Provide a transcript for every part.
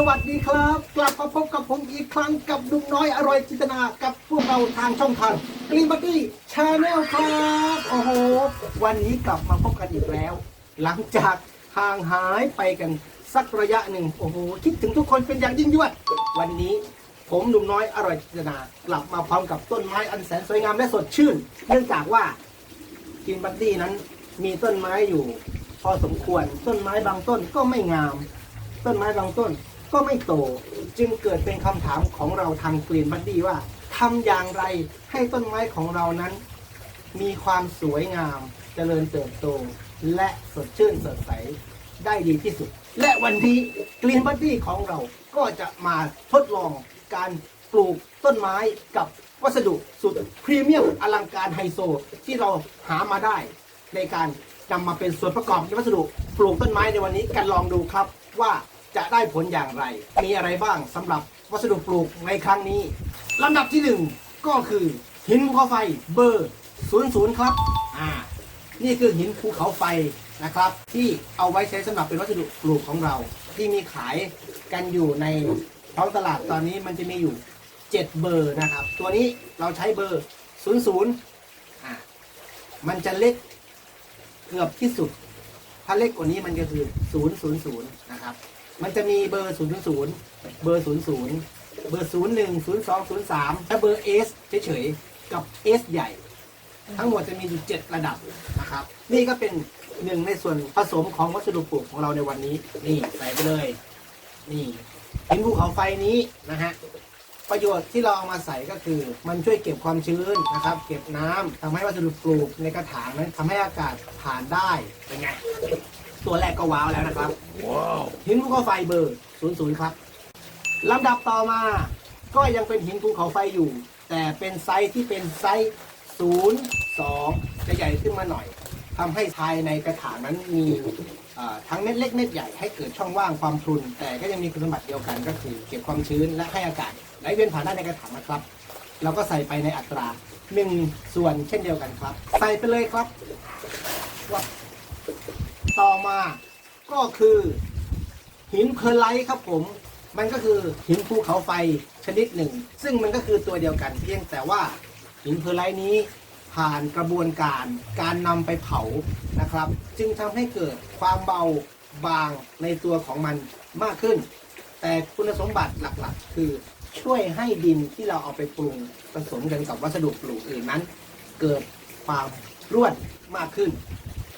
สวัสดีครับ กลับมาพบกับผมอีกครั้งกับลุงน้อยอร่อยจินตนากับพวกเราทางช่องทางกรีนบัตตี้ชาแนลครับโอ้โหวันนี้กลับมาพบกันอีกแล้ว หลังจากห่างหายไปกันสักระยะหนึ่งโอ้โหคิดถึงทุกคนเป็นอย่างยิ่งยวด วันนี้ผมหนุ่มน้อยอร่อยจินตนากลับมาพร้อมกับต้นไม้อันแสนสวยงามและสดชื่น เนื่องจากว่ากินบัตตี้นั้นมีต้นไม้อยู่ พอสมควรต้นไม้บางต้นก็ไม่งาม ต้นไม้บางต้น ก็ไม่โตจึงเกิดเป็นคำถามของเราทางกรีนบัดดี้ว่าทำอย่างไรให้ต้นไม้ของเรานั้น มีความสวยงามเจริญเติบโต และสดชื่นสดใสได้ดีที่สุด และวันนี้กรีนบัดดี้ของเราก็จะมาทดลองการปลูกต้นไม้กับวัสดุสุดพรีเมียมอลังการไฮโซ ที่เราหามาได้ ในการนำมาเป็นส่วนประกอบในวัสดุปลูกต้นไม้ในวันนี้กันลองดูครับว่า จะได้ผลอย่างไร มีอะไรบ้างสำหรับวัสดุปลูกในครั้งนี้ลำดับที่หนึ่งก็คือ หินภูเขาไฟเบอร์ 00 ครับอ่านี่คือหินภูเขาไฟนะครับ ที่เอาไว้ใช้สำหรับเป็นวัสดุปลูกของเรา ที่มีขายกันอยู่ในท้องตลาดตอนนี้มันจะมีอยู่ 7 เบอร์นะครับ ตัวนี้เราใช้เบอร์ 00อ่ามันจะเล็กเกือบที่สุด ถ้าเล็กกว่านี้มันก็คือ 000 นะครับ มันจะมีเบอร์000เบอร์00เบอร์01 02 03และเบอร์ S เฉยๆ กับ S ใหญ่ ทั้งหมดจะมีอยู่7ระดับนะครับ นี่ก็เป็นหนึ่งในส่วนผสมของวัสดุปลูกของเราในวันนี้ นี่ใส่ไปเลย นี่หินภูเขาไฟนี้นะฮะประโยชน์ที่เราเอามาใส่ก็คือ มันช่วยเก็บความชื้นนะครับ เก็บน้ำทำให้วัสดุปลูกในกระถางนั้นทำให้อากาศผ่านได้เป็นไงตัวแรกก็ว้าวแล้วนะครับ หินภูเขาไฟเบอร์ 00 ครับลำดับต่อมา ก็ยังเป็นหินภูเขาไฟอยู่ แต่เป็นไซส์ที่เป็นไซส์ 02 จะใหญ่ขึ้นมาหน่อยทำให้ภายในกระถางนั้นมีทั้งเม็ดเล็กเม็ดใหญ่ให้เกิดช่องว่างความพรุน แต่ก็ยังมีคุณสมบัติเดียวกันก็คือ เก็บความชื้นและให้อากาศไหลเวียนผ่านได้ในกระถางนะครับ เราก็ใส่ไปในอัตราหนึ่งส่วนเช่นเดียวกันครับ ใส่ไปเลยครับ ต่อมา ก็คือหินเพอร์ไลท์ครับผม มันก็คือหินภูเขาไฟชนิดหนึ่ง ซึ่งมันก็คือตัวเดียวกันเพียงแต่ว่าหินเพอร์ไลท์นี้ผ่านกระบวนการการนำไปเผานะครับ จึงทำให้เกิดความเบาบางในตัวของมันมากขึ้น แต่คุณสมบัติหลักๆ คือช่วยให้ดินที่เราเอาไปปรุงผสมกันกับวัสดุปลูกอื่นนั้น เกิดความร่วนมากขึ้น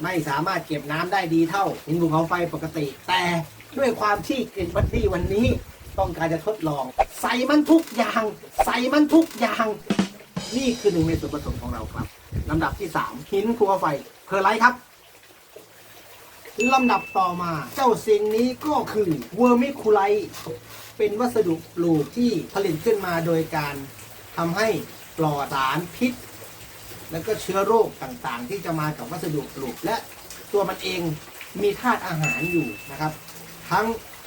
ไม่สามารถเก็บน้ำได้ดีเท่าหินภูเขาไฟปกติ แต่ด้วยความที่เกนบัตตี้วันนี้ต้องการจะทดลอง ใส่มันทุกอย่าง ใส่มันทุกอย่าง นี่คือหนึ่งในส่วนผสมของเราครับลำดับที่ 3 หินภูเขาไฟเพอร์ไลท์ครับลำดับต่อมาเจ้าสิ่งนี้ก็คือเวอร์มิคูไลเป็นวัสดุปลูกที่ผลิตขึ้นมาโดยการทำให้ปลอดสารพิษ แล้วก็เชื้อโรคต่างๆ ที่จะมากับวัสดุปลูกและตัวมันเองมีธาตุอาหารอยู่นะครับ ทั้ง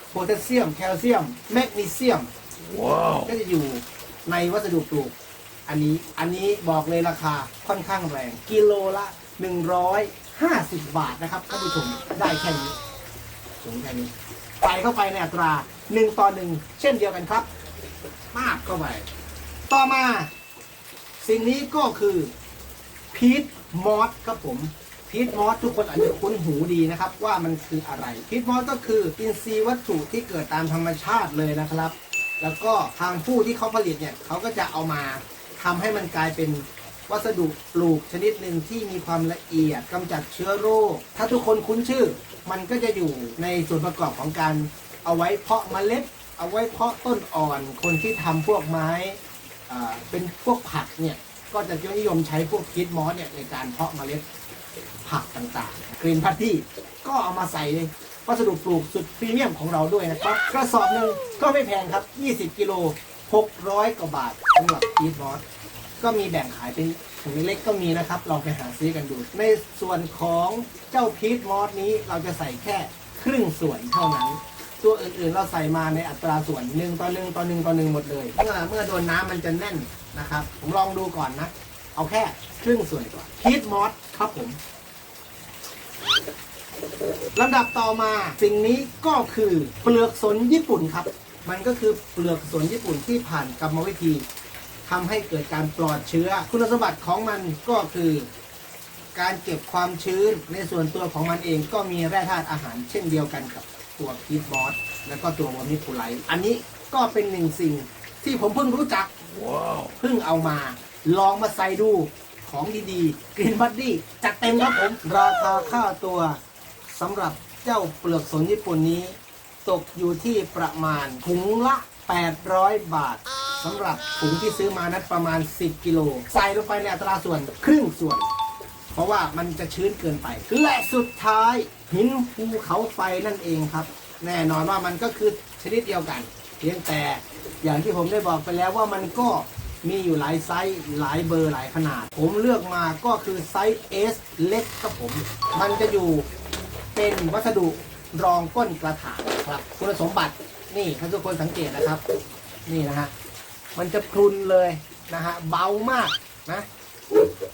โพแทสเซียม แคลเซียม แมกนีเซียมก็จะอยู่ในวัสดุปลูก อันนี้อันนี้บอกเลยราคาค่อนข้างแรง กิโลละ 150 บาทนะครับท่านผู้ชมได้แค่นี้สูงแค่นี้ใส่เข้าไปในอัตรา 1 ต่อ 1 เช่นเดียวกันครับ มากเข้าไป ต่อมา สิ่งนี้ก็คือ พีทมอสครับผมพีทมอสทุกคนอาจจะคุ้นหูดีนะครับ ว่ามันคืออะไรพีทมอสก็คืออินทรีย์วัตถุที่เกิดตามธรรมชาติเลยนะครับ แล้วก็ทางผู้ที่เขาผลิตเนี่ยเขาก็จะเอามาทำให้มันกลายเป็นวัสดุปลูกชนิดหนึ่งที่มีความละเอียดกำจัดเชื้อโรค ถ้าทุกคนคุ้นชื่อ มันก็จะอยู่ในส่วนประกอบของการเอาไว้เพาะเมล็ด เอาไว้เพาะต้นอ่อนคนที่ทำพวกไม้เป็นพวกผักเนี่ย ก็จะนิยมใช้พวกคิดมอสเนี่ยในการเพาะเมล็ดผักต่างๆกรีนพัตตี้ก็เอามาใส่ในวัสดุปลูกสุดพรีเมียมของเราด้วยนะครับกระสอบหนึ่งก็ไม่แพงครับ 20 กิโล 600 กว่าบาทสำหรับคิดมอสก็มีแบ่งขายเป็นถุงเล็กก็มีนะครับลองไปหาซื้อกันดู ในส่วนของเจ้าพีทมอสนี้เราจะใส่แค่ครึ่งส่วนเท่านั้น ตัวอื่นๆเราใส่มาในอัตราส่วนหนึ่งต่อหนึ่งต่อหนึ่งต่อหนึ่งหมดเลย เมื่อเมื่อโดนน้ำมันจะแน่นนะครับ ผมลองดูก่อนนะ เอาแค่ครึ่งส่วนก่อนพีทมอสครับผมลำดับต่อมาสิ่งนี้ก็คือเปลือกสนญี่ปุ่นครับ มันก็คือเปลือกสนญี่ปุ่นที่ผ่านกรรมวิธีทำให้เกิดการปลอดเชื้อ คุณสมบัติของมันก็คือ การเก็บความชื้นในส่วนตัวของมันเองก็มีแร่ธาตุอาหารเช่นเดียวกันกับ ตัวพีทบอสและก็ตัววอร์มิคูไลท์อันนี้ก็เป็นหนึ่งสิ่งที่ผมเพิ่งรู้จักเพิ่งเอามา ลองมาใส่ดูของดีๆกรีนบัดดี้จัดเต็มครับผม ราคาค่าตัวสำหรับเจ้าเปลือกสนญี่ปุ่นนี้ ตกอยู่ที่ประมาณถุงละ 800 บาทสำหรับถุงที่ซื้อมานั้นประมาณ 10 กิโล ใส่ลงไปในอัตราส่วนครึ่งส่วน เพราะว่ามันจะชื้นเกินไป และสุดท้ายหินภูเขาไฟนั่นเองครับ แน่นอนว่ามันก็คือชนิดเดียวกัน เพียงแต่อย่างที่ผมได้บอกไปแล้วว่ามันก็มีอยู่หลายไซส์หลายเบอร์หลายขนาด ผมเลือกมาก็คือไซส์ S เล็กครับผม มันจะอยู่เป็นวัสดุรองก้นกระถางครับคุณสมบัตินี่ถ้าทุกคนสังเกตนะครับ นี่นะฮะมันจะพรุนเลยนะฮะเบามากนะ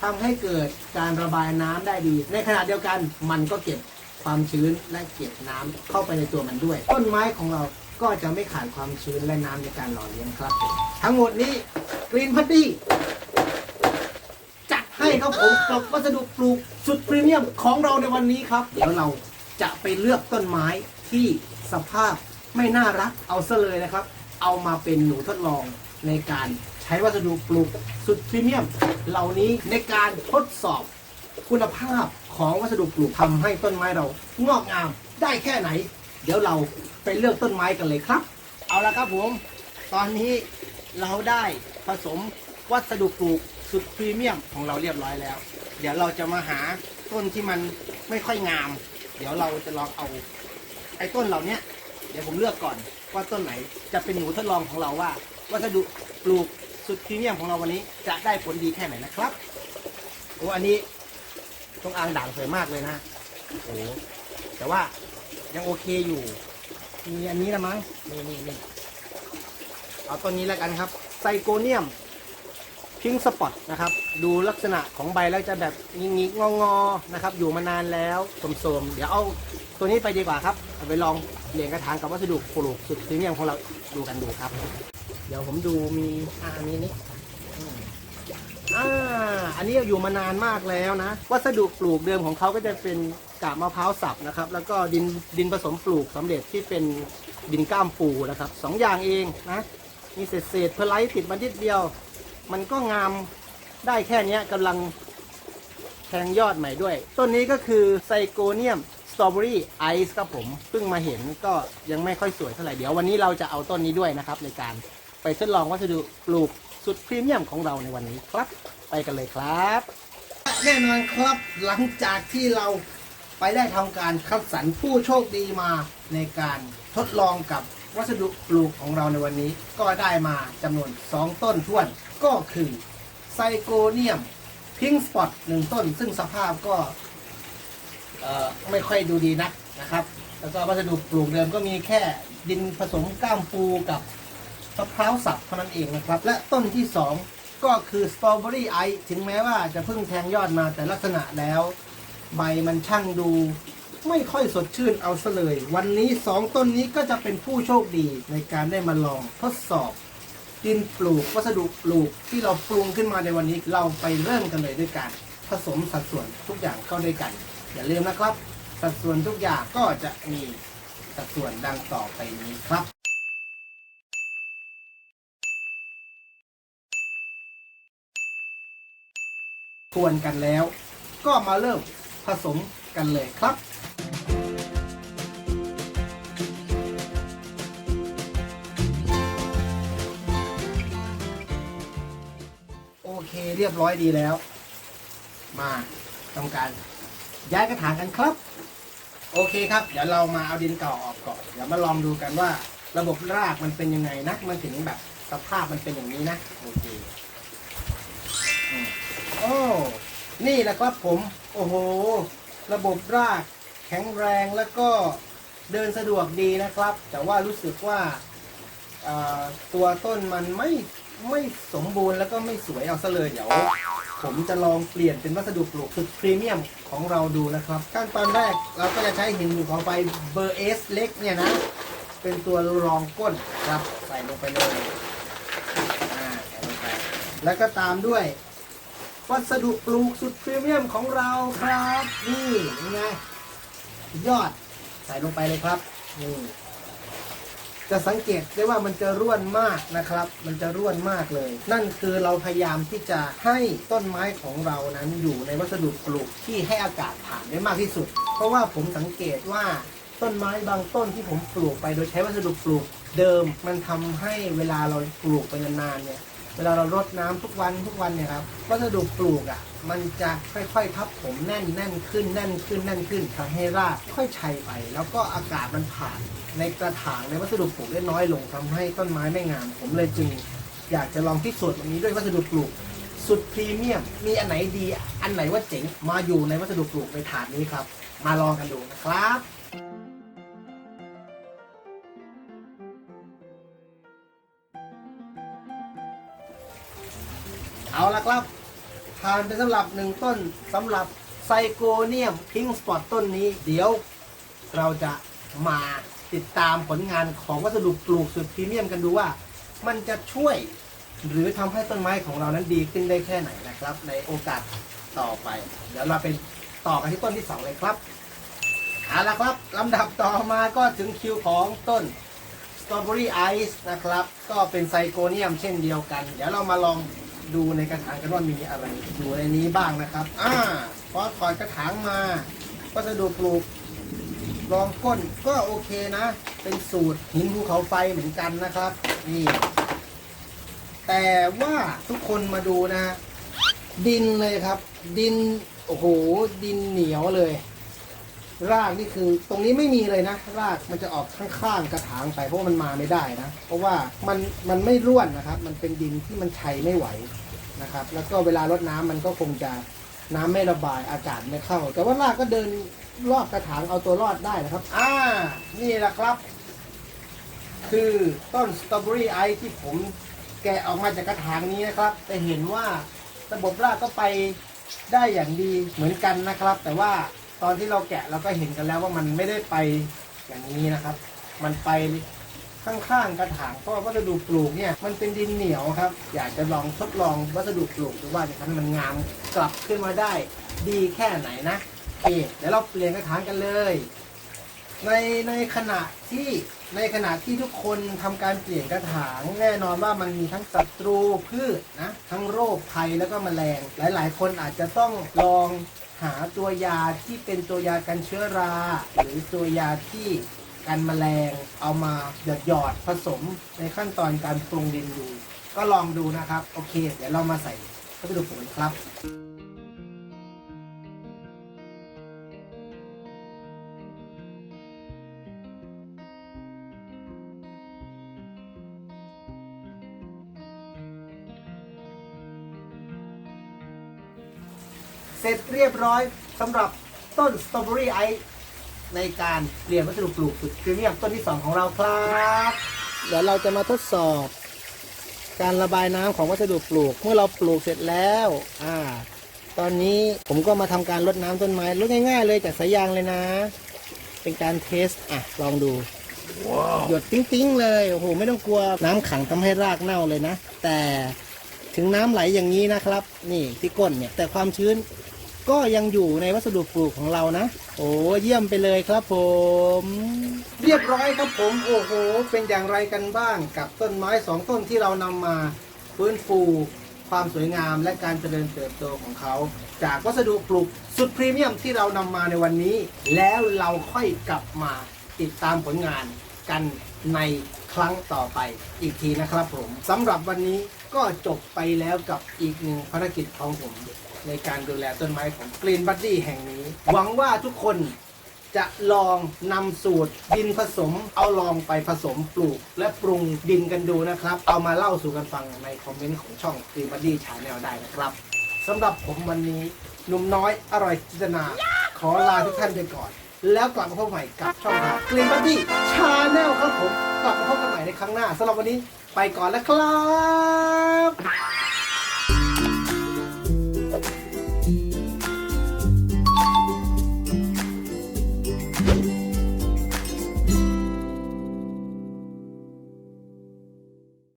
ทำให้เกิดการระบายน้ำได้ดี ในขณะเดียวกันมันก็เก็บความชื้นและเก็บน้ำเข้าไปในตัวมันด้วย ต้นไม้ของเราก็จะไม่ขาดความชื้นและน้ำในการหล่อเลี้ยงครับ ทั้งหมดนี้กรีนพัตตี้จัดให้ครับผมกับวัสดุปลูกสุดพรีเมียมของเราในวันนี้ครับ เดี๋ยวเราจะไปเลือกต้นไม้ที่สภาพไม่น่ารักเอาซะเลยนะครับ เอามาเป็นหนูทดลอง ในการใช้วัสดุปลูกสุดพรีเมียม เหล่านี้ในการทดสอบคุณภาพของวัสดุปลูกทำให้ต้นไม้เรางอกงามได้แค่ไหน เดี๋ยวเราไปเลือกต้นไม้กันเลยครับ เอาละครับผม ตอนนี้เราได้ผสมวัสดุปลูกสุดพรีเมียมของเราเรียบร้อยแล้ว เดี๋ยวเราจะมาหาต้นที่มันไม่ค่อยงาม เดี๋ยวเราจะลองเอาไอ้ต้นเหล่านี้เดี๋ยวผมเลือกก่อนว่าต้นไหนจะเป็นหนูทดลองของเราว่า วัสดุปลูกสุดพรีเมียมของเราวันนี้จะได้ผลดีแค่ไหนนะครับโอ้อันนี้ตรงอ่างด่างสวยมากเลยนะโอ้แต่ว่ายังโอเคอยู่ มีอันนี้ละมั้งนี่นี่นี่เอาต้นนี้แล้วกันครับไซโกเนียมพิงสปอตนะครับ ดูลักษณะของใบแล้วจะแบบงิงิงองอนะครับ อยู่มานานแล้วโสมๆ เดี๋ยวเอาตัวนี้ไปดีกว่าครับ เอาไปลองเรียงกระถางกับวัสดุปลูกสุดพรีเมียมของเราดูกันดูครับ เดี๋ยวผมดูมีอ่าอันนี้นี่อ่าอันนี้อยู่มานานมากแล้วนะ วัสดุปลูกเดิมของเขาก็จะเป็นกาบมะพร้าวสับนะครับ แล้วก็ดินดินผสมปลูกสำเร็จที่เป็นดินก้ามปูนะครับสองอย่างเองนะมีเศษเศษเพลไลท์ติดมานิดเดียว มันก็งามได้แค่นี้กำลังแทงยอดใหม่ด้วย ต้นนี้ก็คือไซโกเนียมสตรอเบอรี่ไอซ์ครับผมเพิ่งมาเห็นก็ยังไม่ค่อยสวยเท่าไหร่ เดี๋ยววันนี้เราจะเอาต้นนี้ด้วยนะครับในการ ไปทดลองวัสดุปลูกสุดพรีเมียมของเราในวันนี้ครับ ไปกันเลยครับ แน่นอนครับหลังจากที่เราไปได้ทำการคัดสรรผู้โชคดีมาในการทดลองกับวัสดุปลูกของเราในวันนี้ ก็ได้มาจำนวน 2 ต้นท้วน ก็คือไซโกเนียมพิงสปอตหนึ่งต้น ซึ่งสภาพก็ไม่ค่อยดูดีนักนะครับ แล้วก็วัสดุปลูกเดิมก็มีแค่ดินผสมก้ามปูกับ มะพร้าวสับเท่านั้นเองนะครับ และต้นที่ 2 ก็คือสตรอเบอรี่ไอถึงแม้ว่าจะเพิ่งแทงยอดมาแต่ลักษณะแล้ว ใบมันช่างดู ไม่ค่อยสดชื่นเอาซะเลย วันนี้ 2 ต้นนี้ก็จะเป็นผู้โชคดีในการได้มาลองทดสอบดินปลูกวัสดุปลูกที่เราปรุงขึ้นมาในวันนี้เราไปเริ่มกันเลยด้วยการผสมสัดส่วนทุกอย่างเข้าด้วยกัน อย่าลืมนะครับ สัดส่วนทุกอย่างก็จะมีสัดส่วนดังต่อไปนี้ครับ ทวนกันแล้ว ก็มาเริ่มผสมกันเลยครับโอเคเรียบร้อยดีแล้ว มาทำการย้ายกระถางกันครับ โอเคครับ เดี๋ยวเรามาเอาดินเก่าออกก่อนเดี๋ยวมาลองดูกันว่า ระบบรากมันเป็นยังไงนะมันถึงแบบสภาพมันเป็นอย่างนี้นะโอเค อ้นี่แหละครับผม โอ้โห ระบบรากแข็งแรงแล้วก็เดินสะดวกดีนะครับ แต่ว่ารู้สึกว่าตัวต้นมันไม่ไม่สมบูรณ์แล้วก็ไม่สวยเอาซะเลยเดี๋ยว ผมจะลองเปลี่ยนเป็นวัสดุปลูกสุดพรีเมียมของเราดูนะครับ ขั้นตอนแรกเราก็จะใช้หินภูเขาไฟเบอร์เอสเล็กเนี่ยนะ เป็นตัวรองก้นครับ ใส่ลงไปเลยอ่าใส่ลงไป แล้วก็ตามด้วย วัสดุปลูกสุดพรีเมียมของเราครับ นี่ยังไงยอดใส่ลงไปเลยครับนี่จะสังเกตได้ว่ามันจะร่วนมากนะครับ มันจะร่วนมากเลย นั่นคือเราพยายามที่จะให้ต้นไม้ของเรานั้นอยู่ในวัสดุปลูกที่ให้อากาศผ่านได้มากที่สุด เพราะว่าผมสังเกตว่าต้นไม้บางต้นที่ผมปลูกไปโดยใช้วัสดุปลูกเดิม มันทำให้เวลาเราปลูกไปนานๆเนี่ย เวลาเรารดน้ำทุกวันทุกวันเนี่ยครับวัสดุปลูกอะมันจะค่อยๆทับผมแน่นแน่นขึ้นแน่นขึ้นแน่นขึ้นทำให้รากค่อยชัยไป แล้วก็อากาศมันผ่านในกระถางในวัสดุปลูกได้น้อยลงทำให้ต้นไม้ไม่งาม ผมเลยจึงอยากจะลองพิสูจน์วันนี้ด้วยวัสดุปลูก สุดพรีเมียม มีอันไหนดี อันไหนว่าเจ๋งมาอยู่ในวัสดุปลูกในถาดนี้ครับ มาลองกันดูนะครับ เอาละครับผ่านไปสำหรับหนึ่งต้นสำหรับไซโกเนียมพิงสปอตต้นนี้ เดี๋ยวเราจะมาติดตามผลงานของวัสดุปลูกสุดพรีเมียมกันดูว่า มันจะช่วยหรือทำให้ต้นไม้ของเรานั้นดีขึ้นได้แค่ไหนนะครับ ในโอกาสต่อไป เดี๋ยวเราไปต่อกันที่ต้นที่สองเลยครับเอาละครับลำดับต่อมาก็ถึงคิวของต้นสตรอเบอรี่ไอซ์นะครับ ก็เป็นไซโกเนียมเช่นเดียวกัน เดี๋ยวเรามาลอง ดูในกระถางกันว่ามีอะไรอยู่ในนี้บ้างนะครับ อ่าพอถอดกระถางมาวัสดุปลูกรองก้นก็โอเคนะ เป็นสูตรหินภูเขาไฟเหมือนกันนะครับ นี่ แต่ว่าทุกคนมาดูนะ ดินเลยครับ ดิน โอ้โห ดินเหนียวเลย รากนี่คือตรงนี้ไม่มีเลยนะ รากมันจะออกข้างๆกระถางไปเพราะมันมาไม่ได้นะ เพราะว่ามันมันไม่ร่วนนะครับ มันเป็นดินที่มันชัยไม่ไหวนะครับ แล้วก็เวลารดน้ำมันก็คงจะน้ำไม่ระบายอากาศไม่เข้า แต่ว่ารากก็เดินรอบกระถางเอาตัวรอดได้นะครับ อ่า นี่แหละครับ คือต้นสตรอเบอรี่ไอที่ผมแกะออกมาจากกระถางนี้นะครับจะเห็นว่าระบบรากก็ไปได้อย่างดีเหมือนกันนะครับ แต่ว่า ตอนที่เราแกะเราก็เห็นกันแล้วว่ามันไม่ได้ไปอย่างนี้นะครับ มันไปข้างๆกระถางเพราะวัสดุปลูกเนี่ยมันเป็นดินเหนียวครับ อยากจะลองทดลองวัสดุปลูกดูว่าจะทำมันงามกลับขึ้นมาได้ดีแค่ไหนนะโอเคเดี๋ยวเราเปลี่ยนกระถางกันเลย ในในขณะที่ในขณะที่ทุกคนทำการเปลี่ยนกระถางแน่นอนว่ามันมีทั้งศัตรูพืชนะทั้งโรคภัยแล้วก็แมลง หลาย ๆ คนอาจจะต้องลอง หาตัวยาที่เป็นตัวยากันเชื้อรา หรือตัวยาที่กันแมลงเอามาหยดหยอดผสมในขั้นตอนการปรุงดินดู ก็ลองดูนะครับ โอเค เดี๋ยวเรามาใส่วัสดุปลูกกันครับ ร็จเรียบร้อยสำหรับต้นสตรอเบอรี่ไอซ์ในการเปลี่ยนวัสดุปลูกสุดพรีเมียมต้นที่ 2 ของเราครับ เดี๋ยวเราจะมาทดสอบ การระบายน้ำของวัสดุปลูกเมื่อเราปลูกเสร็จแล้วอ่าตอนนี้ผมก็มาทำการรดน้ำต้นไม้รดง่าย ๆ เลยจากสายยางเลยนะ เป็นการเทสอะลองดู หยดติ้งๆเลยโอ้โหไม่ต้องกลัวน้ำขังทำให้รากเน่าเลยนะ แต่ถึงน้ำไหลอย่างนี้นะครับ นี่ที่ก้นเนี่ยแต่ความชื้น ก็ยังอยู่ในวัสดุปลูกของเรานะ โอ้เยี่ยมไปเลยครับผม เรียบร้อยครับผม โอ้โห เป็นอย่างไรกันบ้างกับต้นไม้สองต้นที่เรานำมาฟื้นฟูความสวยงามและการเจริญเติบโตของเขา จากวัสดุปลูกสุดพรีเมียมที่เรานำมาในวันนี้ แล้วเราค่อยกลับมาติดตามผลงานกันในครั้งต่อไปอีกทีนะครับผมสำหรับวันนี้ก็จบไปแล้วกับอีกหนึ่งภารกิจของผม ในการดูแลต้นไม้ของ Green Buddy แห่งนี้ หวังว่าทุกคนจะลองนำสูตรดินผสม เอาลองไปผสมปลูก และปรุงดินกันดูนะครับ เอามาเล่าสู่กันฟังในคอมเมนต์ของช่อง Green Buddy Channel ได้นะครับสำหรับผมวันนี้หนุ่มน้อยอร่อยจินตนา ขอลาทุกท่านไปก่อน แล้วกลับมาพบใหม่กับช่องทาง Green Buddy Channel ครับผมกลับมาพบกันใหม่ในครั้งหน้าสำหรับวันนี้ไปก่อนแล้วครับ